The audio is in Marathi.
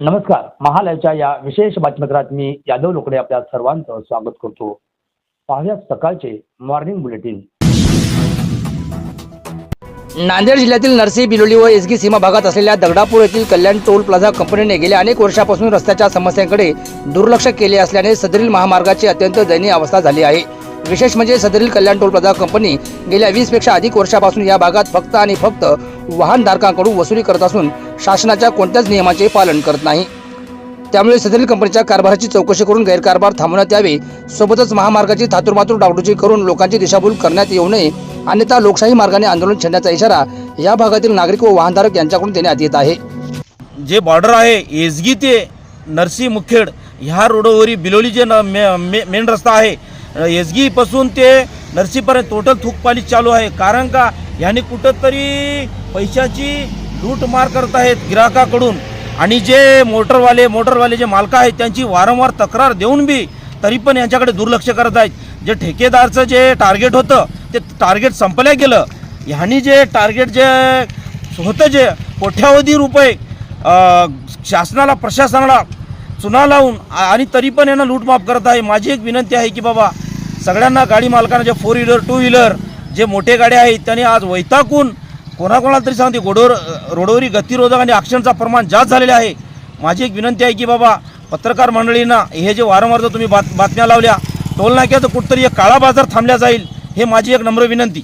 नमस्कार. महालयाच्या या विशेष बातमीपत्रात मी यादव लोकडे आपल्या सर्वांचं स्वागत करतो. पाहुयात सकाळचे मॉर्निंग बुलेटिन नांदेड जिल्ह्यातील नरसी बिलोली व एसगी सीमा भागात असलेल्या दगडापूर येथील कल्याण टोल प्लाझा कंपनीने गेल्या अनेक वर्षापासून रस्त्याच्या समस्यांकडे दुर्लक्ष केले असल्याने सदरील महामार्गाची अत्यंत दयनीय अवस्था झाली आहे. विशेष म्हणजे सदरील कल्याण टोल प्लाझा कंपनी गेल्या वीसपेक्षा अधिक वर्षापासून या भागात फक्त आणि फक्त वाहनधारकांकडून वसुली करत असून शासनाच्या कोणत्याच नियमाचे पालन करत नाही. त्यामुळे सदरील कंपनीच्या कारभाराची चौकशी करून गैरकारभार थांबवण्यात यावे सोबतच महामार्गाची थातुरमातूर डागडुजी करून लोकांची दिशाभूल करण्यात येऊ नये अन्यथा लोकशाही मार्गाने आंदोलन छेडण्याचा इशारा या भागातील नागरिक व वाहनधारक यांच्याकडून देण्यात येत आहे. जे बॉर्डर आहे एसगी ते नरसी मुखेड ह्या रोडवरील बिलोली जे न- मे- मे- मेन रस्ता आहे एसगीपासून ते नर्सीपर्यंत टोटल थूकपाणी चालू आहे. कारण का यांनी कुठंतरी पैशाची लूटमार करत आहेत ग्राहकाकडून. आणि जे मोटरवाले मोटरवाले जे मालक आहेत त्यांची वारंवार तक्रार देऊन बी तरी पण यांच्याकडे दुर्लक्ष करत आहेत. जे ठेकेदारचं जे टार्गेट होतं ते टार्गेट संपल्या गेलं. ह्यांनी जे टार्गेट जे होतं जे कोट्यावधी रुपये शासनाला प्रशासनाला चुना लावून आणि तरी पण यांना लूटमाप करत आहे. माझी एक विनंती आहे की बाबा सगळ्यांना गाडी मालकांना जे फोर व्हीलर टू व्हीलर जे मोठे गाड्या आहेत त्यांनी आज वैतागून कोणाकोणाला तरी सांगते गोडोर रोडोरी गतिरोधक आणि ॲक्शनचा प्रमाण जास्त झालेले आहे. माझी एक विनंती आहे की बाबा पत्रकार मंडळींना हे जे वारंवार जर तुम्ही बात बातम्या लावल्या टोल नाक्याचं कुठंतरी एक काळा बाजार थांबल्या जाईल हे माझी एक नम्र विनंती.